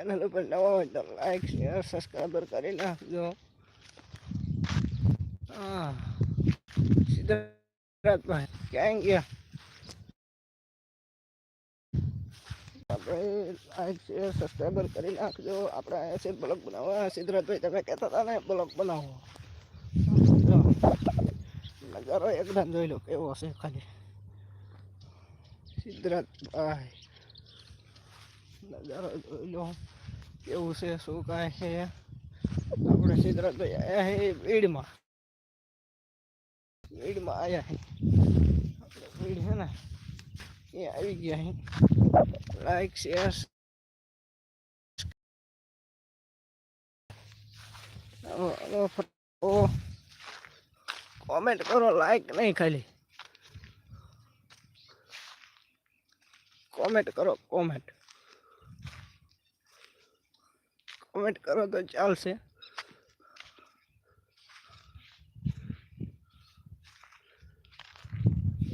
Channel ઉપર નવો હોય તો લાઈક શેર સબસ્ક્રાઈબર કરી નાખજો. હા. સિદ્ધાર્થભાઈ ક્યાં ગયા? આપણે લાઈક શેર સબસ્ક્રાઈબર કરી નાખજો. આપણે અહીંયા છે બ્લોગ બનાવવા. સિદ્ધાર્થભાઈ તમે કહેતા બનાવો નજારો એકદમ જોઈ લો, કેવો હશે ખાલી. સિદ્ધાર્થભાઈ નજારો જોઈ લો કેવું છે શું કાંઈ છે આપણે સિદ્ધાર્થભાઈ આવ્યા છે ભીડમાં ભીડમાં આવ્યા છે આપણે ભીડ છે ને એ આવી ગયા છે લાઈક શેર કોમેન્ટ કરો લાઈક નહીં ખાલી કોમેન્ટ કરો કોમેન્ટ કોમેન્ટ કરો તો ચાલશે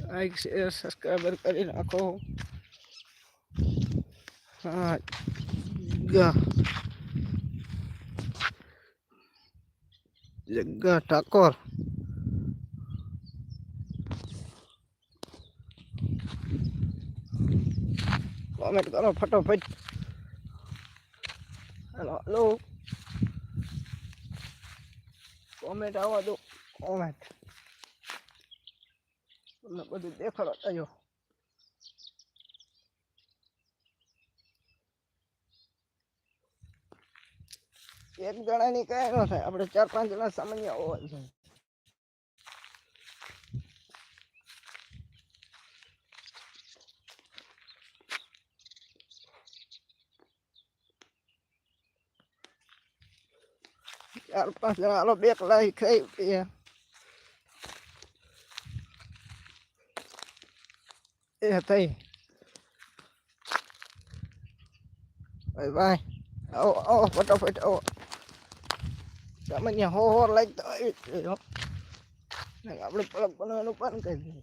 લાઈક શેર સબસ્ક્રાઈબર કરી નાખો હા જગ્ગા જગ્ગા ઠાકોર કોમેન્ટ કરો ફટોફટ હેલો હેલો કોમેન્ટ આવવા દો. કોમેન્ટ તમને બધું દેખાડો થયો એક જણાની કાંઈ ન થાય. આપણે ચાર પાંચ જણા સામાન્ય હોવા જોઈએ. ચાર પાંચ જણા હાલો બે કલાક ખાઈ પીએ એ થઈ ભાઈ ભાઈ આવો આવો ફટાફટ આવો સામાન્ય હો હો લાઈક તો આવી નહીં આપણે પલક બનાવવાનું પણ કરી દઈએ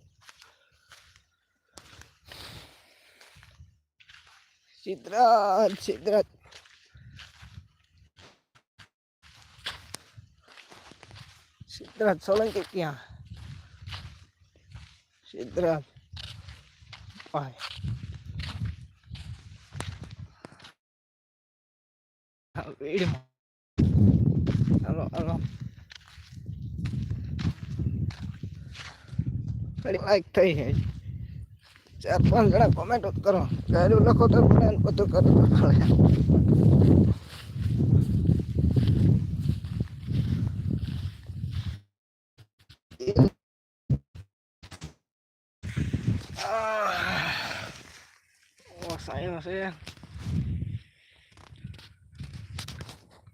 સિદ્ધરાજ સિદ્ધરાજ સિદ્ધરાજ સોલંકી ક્યાં સિદ્ધરાજ ભાઈ હાલો હાલો લાઈક થઈ છે ચાર પાંચ જણા કોમેન્ટ કરો ગાડું લખો તો બધું કરો તો ચાલે. આહ. ઓ સાયો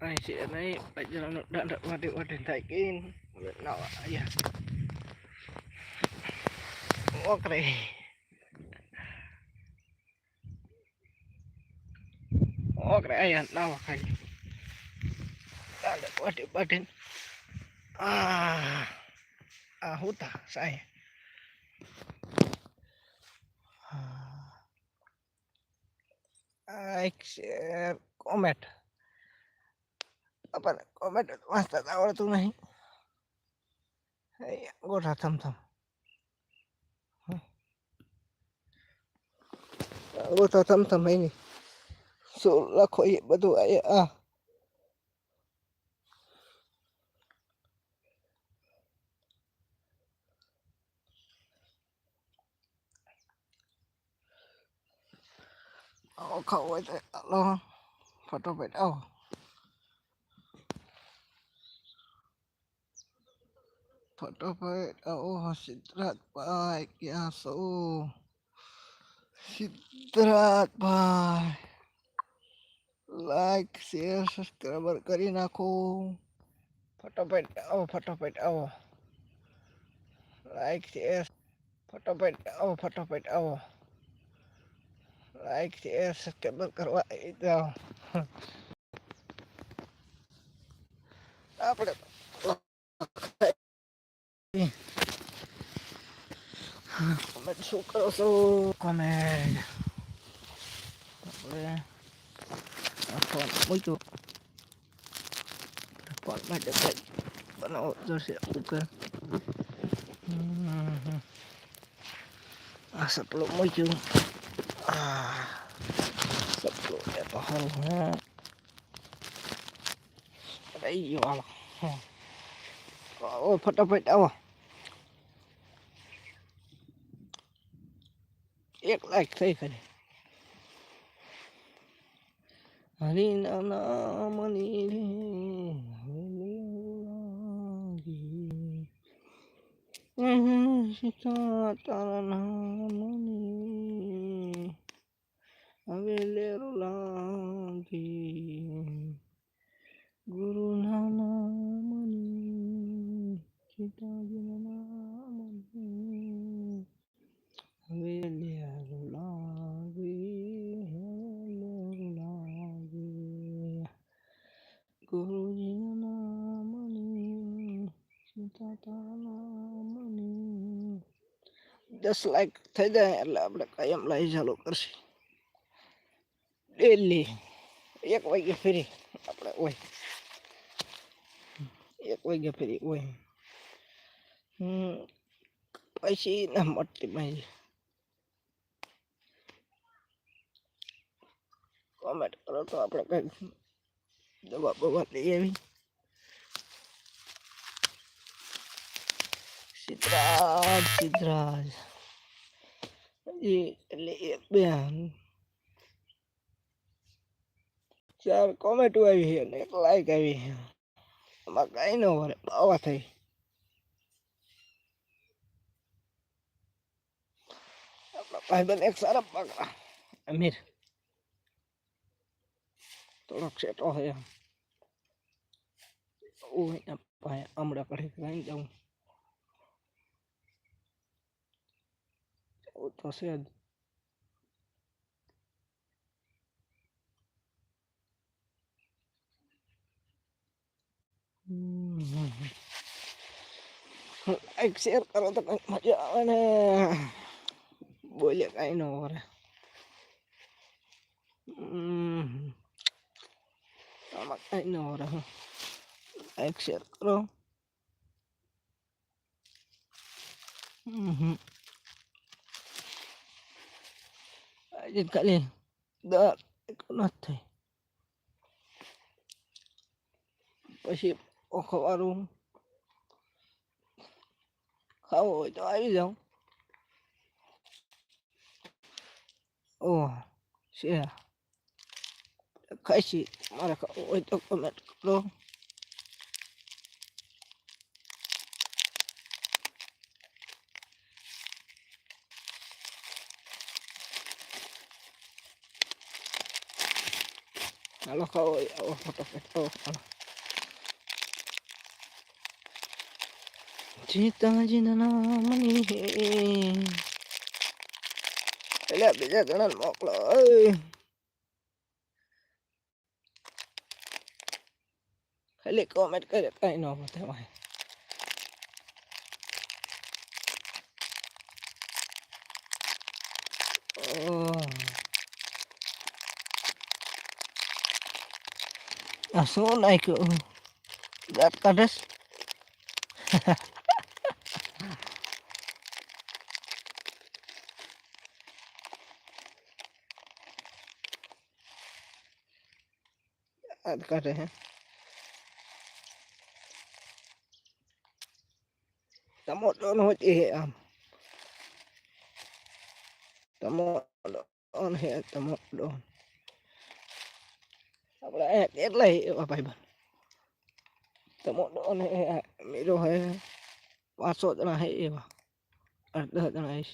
છે અહીં છે નહીં પજરાનો દાંડા વાટે વાટે થાય કે હવે નવા અહીંયા ઓકરે ઓકરે અહીંયા નવા ખાલી દાંડા વાટે વાટે આ આ હોતા સાહેબ લાઈક શેર કોમેન્ટ કોમેટ. વાંચતા આવડતું નહીં. ગોઠા થમ થમ. ગોઠા થમ થમ એની. શું લખો એ બધું આ. આ આવો ખાવો હોય તો હાલો ફટોફટ આવો ફટોફટ આવો સિદ્ધરાજભાઈ ક્યાં છો સિદ્ધરાજભાઈ લાઈક શેર સબસ્ક્રાઈબર કરી નાખો ફટોફટ આવો ફટોફટ આવો લાઈક શેર ફટોફટ આવો ફટોફટ આવો લાઈક શેર સબસ્ક્રાઈબર કરવા આવી જાઓ આપણે કોમેન્ટ શું કરો છો કોમેન્ટ આપણે ફોન મૂક્યો ફોન બનાવવો જોશે ઉપર. આ સપલો મૂક્યું તો હારું હા રહી ગયો હાલો હા. આવો ફટાફટ આવો એક લાખ થઈ ખરી હરિના નામની રે હરિયાળી. હમ, તારા નામની હવે લેરો લાગી ગુરુ નામની સીતાજીના નામની હવે લેરો લાગી હવે લેરો લાગી ગુરુજીના નામની સીતા તારા નામની દસ લાખ થઈ જાય એટલે આપણે કાયમ લાઈ ચાલુ કરશે ડેલી એક વાગે ફરી. આપણે હોય એક વાગે ફરી હોય પછી ના મળતી ભાઈ કોમેન્ટ કરો તો આપણે કંઈક દવા બવા લઈ આવી. સિદ્ધરાજ સિદ્ધરાજ. એટલે એક બે ચાર કોમેન્ટો આવી છે અને એક લાઈક આવી છે. એમાં કઈ ન વરે બાવા થઈ આપણા ભાઈબંધ એક સારા પગલા અમીર. થોડોક સેટો છે હું એના પાસે હમણાં કઢી કરાવી જાઉં. તો છે જ. લાઈક શેર કરો તો કંઈક મજા આવે ને બોલે કાંઈ ન હમ. આમાં કાંઈ ન વરે લાઈક શેર કરો. આજે ખાલી દર એક નથી પછી ઓખવારું ખાવું હોય તો આવી જાઉં ઓહ છે ખાઈશી મારે ખાવું હોય તો કમેન્ટ કરો હાલો ખાવો હોય આવો ફટાફટ આવો સીતાજીના નામની હે એટલે બીજા જણા મોકલો ખાલી કોમેન્ટ કરે કઈ ન ઓહ. આ શું નાખ્યું દાંત કાઢેસ દાંત કાઢે હે ટમોટો નો છે આમ ટમોટો ઓન હે ટમોટો આપણે કેટલા હે એવા ભાઈબંધ ટમોટો અને મીરો હે પાંચસો જણા હે એવા દસ જણા હે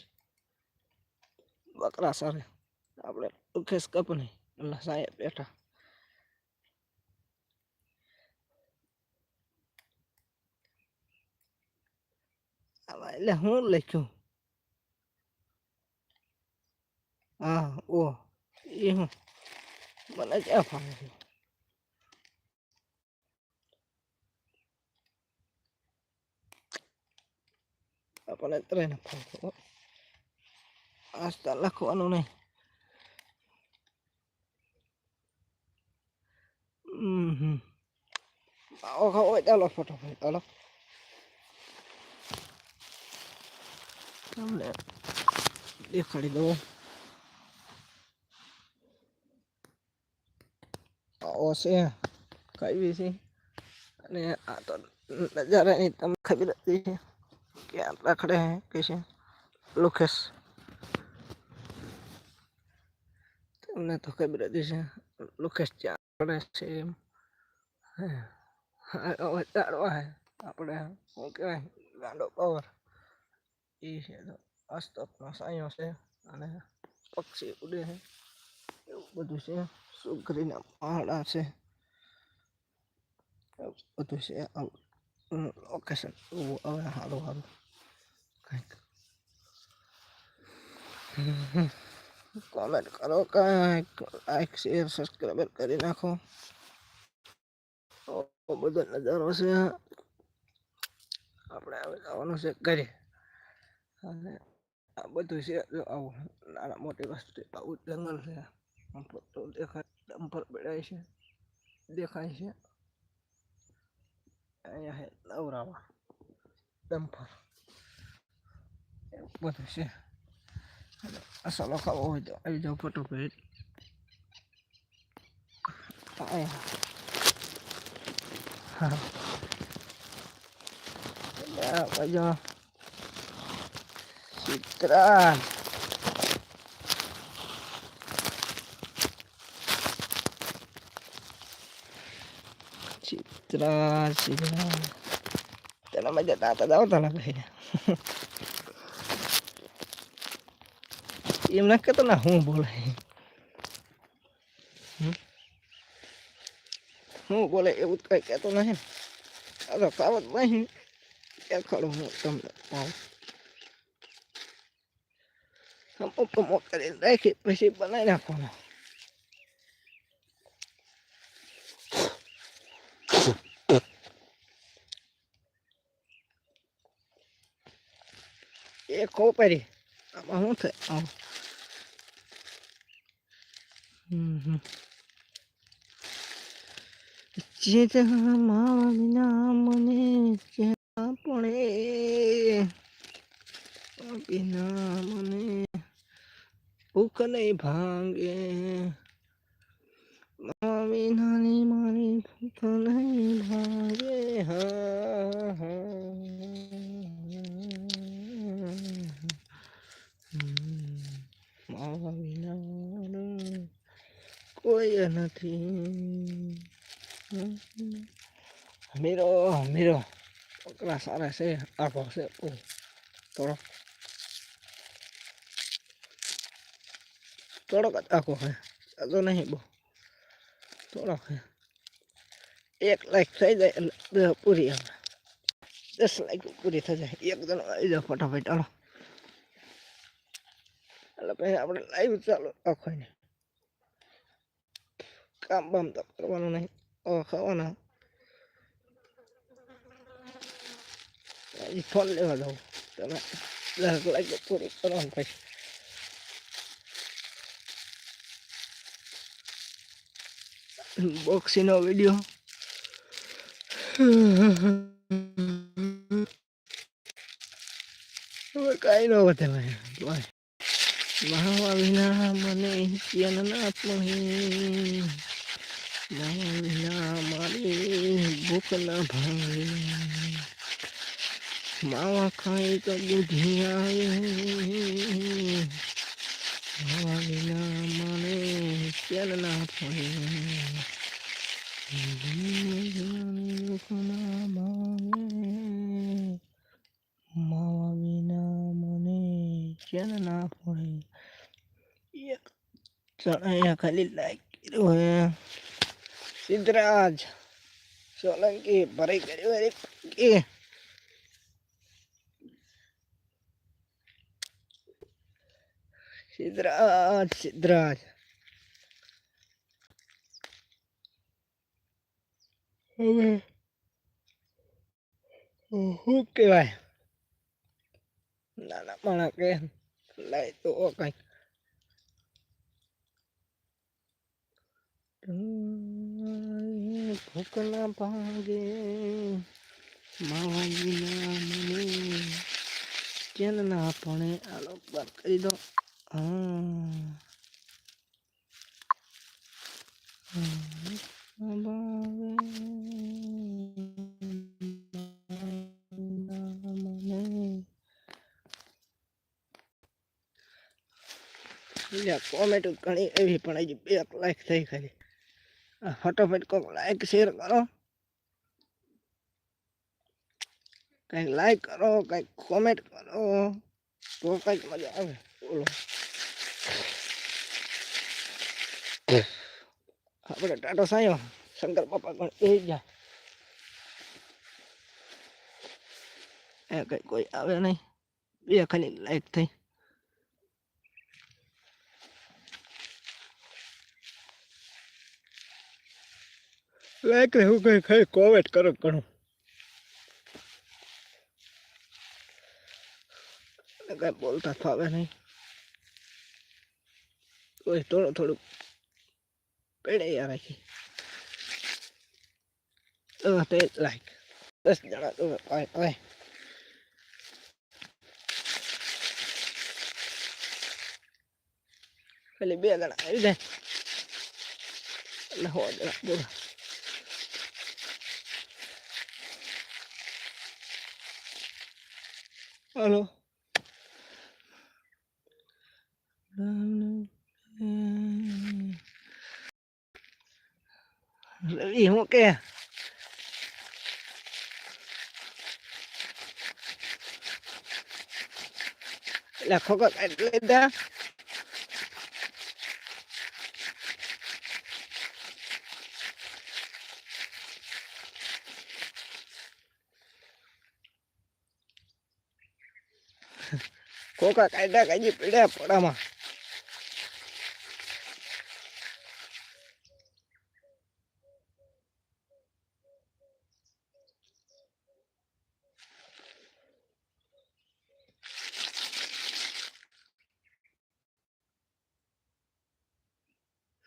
બકરા સારે આપણે દુખેશ કપની એટલે સાહેબ બેઠા એટલે હું લખ્યું હા ઓ એ હું મને ક્યાં ફાવે છે આપણને ત્રણ ફાવતો. આસ્તા લખવાનું નહીં હમ હમ આવો ખાવો ચાલો ફોટો ફોટો ચાલો તમને દેખાડી દઉં. આવો છે કઈ છે. અને આ તો નજારાની તમને ખબર હતી છે ક્યાં આટલા ખડે હે કે છે, લુકેશ. તમને તો ખબર હતી છે લુકેશ પડે છે એમ. હે હવે ચાલવા આપણે, શું કહેવાય, ગાંડો પાવર એ છે અસ્તકનો સાયો છે અને પક્ષી ઉડે છે. એવું બધું છે. સુગરીના પહાડા છે. બધું છે. લોકેશન એવું હવે સારું સારું કંઈક. કોમેન્ટ કરો કંઈક. લાઈક શેર સબસ્ક્રાઈબર કરી નાખો. બધો નજારો છે. આપણે હવે જવાનું છે ઘરે. અને આ બધું છે જો આવું નાના મોટી વસ્તુ આવું જંગલ છે તો દેખાય ડમ્પર બેડાય છે દેખાય છે અહીંયા છે નવરાવા ડમ્પર બધું છે મસાલો ખાવો હોય તો આવી જાઓ ફોટો અહીંયા હા Ya, ayo. Citra. Citra, Citra. Tala ma dyan, tatadaw talaga yun. Yung nakita na humble. Hmm? Humble, એવું કઈ કહેતો નહીં તો કાવત નહીં દેખાડું હું તમને પાઉં અમુક અમુક કરીને રાખી પછી બનાવી નાખવાનો એ ખોપરી આમાં શું થાય હમ જેના માવા વિના મને ક્યાં પડે વિના મને ભૂખ નહીં ભાંગે માવા વિનાની મારી ભૂખ નહીં ભાંગે હા હા માવા વિના કોઈ નથી મીરો મીરો છોકરા સારા છે આખો છે થોડોક જ આખો છે સાદો નહીં બહુ થોડોક છે એક લાખ થઈ જાય એટલે બે પૂરી આવે દસ લાખ પૂરી થઈ જાય એક જણો આવી જાવ ફટાફટ ચાલો એટલે પછી આપણે લાઈવ ચાલો આખો ને કામ બામ તો કરવાનું નહીં ખાવાના એ ફોન લેવા જાઉં તમે દસ લાખ પૂરી કરવાનું પછી બોક્સીનો વીડિયો કાંઈ ન વધે મહાવા વિના મને પડી મહાવા વિના મારી ભૂખ ના ભાવે. માવા ખાઈ તો બુદ્ધિ આવે. માવા વિના મને ચેન ના પડે ભૂખ ના ભાવે માવા વિના મને ચેન ના પડે એક ચણાયા ખાલી લાઈક કર્યો હે સિદ્ધરાજ સોલંકી ભરાઈ કર્યો હે સિદ્ધરાજ સિદ્ધરાજ હવે શું કહેવાય નાના માણા કે લાય તો કંઈક ભૂખ ના ભાગે વિના મને ચેન ના પડે આલો બંધ કરી દો હા કોમેન્ટ ઘણી એવી પણ હજી બે લાઈક થઈ ખાલી ફટોફટ કોક લાઈક શેર કરો કંઈક લાઈક કરો કંઈક કોમેન્ટ કરો તો કંઈક મજા આવે બોલો આપણે ટાટો સાયો શંકર પપ્પા પણ એ જાય એ કઈ કોઈ આવે નહીં બે ખાલી લાઈક થઈ લાઈક રહેવું કઈ ખાલી કોમેન્ટ કરો ઘણું કઈ બોલતા ફાવે નહીં કોઈ થોડું થોડું. પેડાઈ રાખી. તો લાઈક દસ જણા તો પાય ખાલી બે જણા આવી જાય. એટલે હો જણા બોલા. હલો. રવિ હું કે એટલે ખોખો કાઢી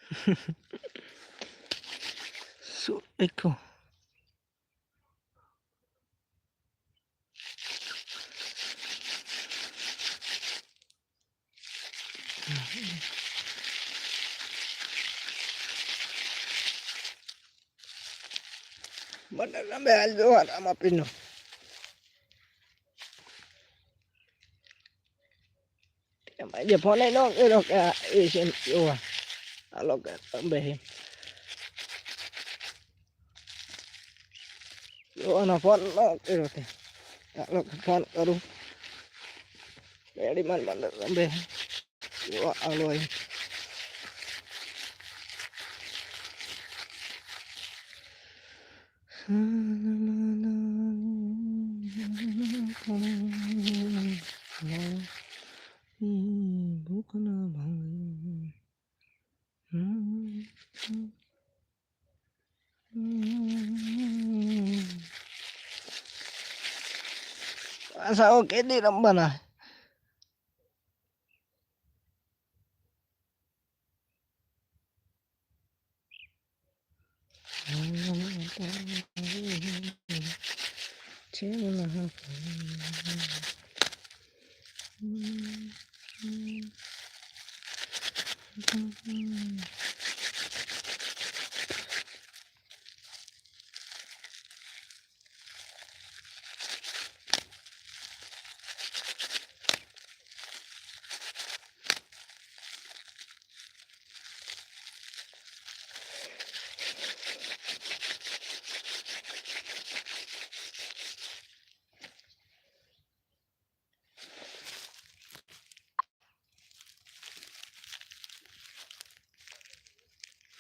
લીધા ખોખા કાઢ્યા કાઢી પીડ્યા પડામાં શું લખ્યું મને રમે હાલ જોવા આમાં પીનો એમાં જે ફોને ન કર્યો કે આ એ છે ને જોવા આ લોકો રમે છે જોવાનો ફોન ન કર્યો તે આ લોકો ફોન કરું મેડીમાં મને રમે જોવા આલો અહીં ભૂખ sao cái đi lắm bà này à? Chế là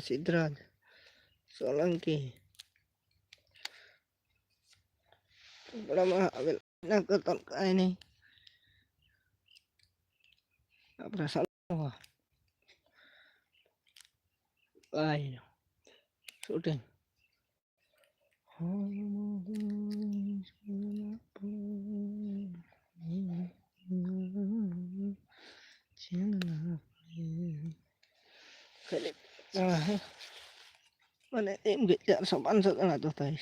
Siddharaj Solanki આપણામાં હવે ના કરતા કાંઈ નહીં આપણે સાલવા કાંઈ શૂટિંગ ખાલી હા, હે. મને એમ કે ચારસો પાંચસો જણા તો થાય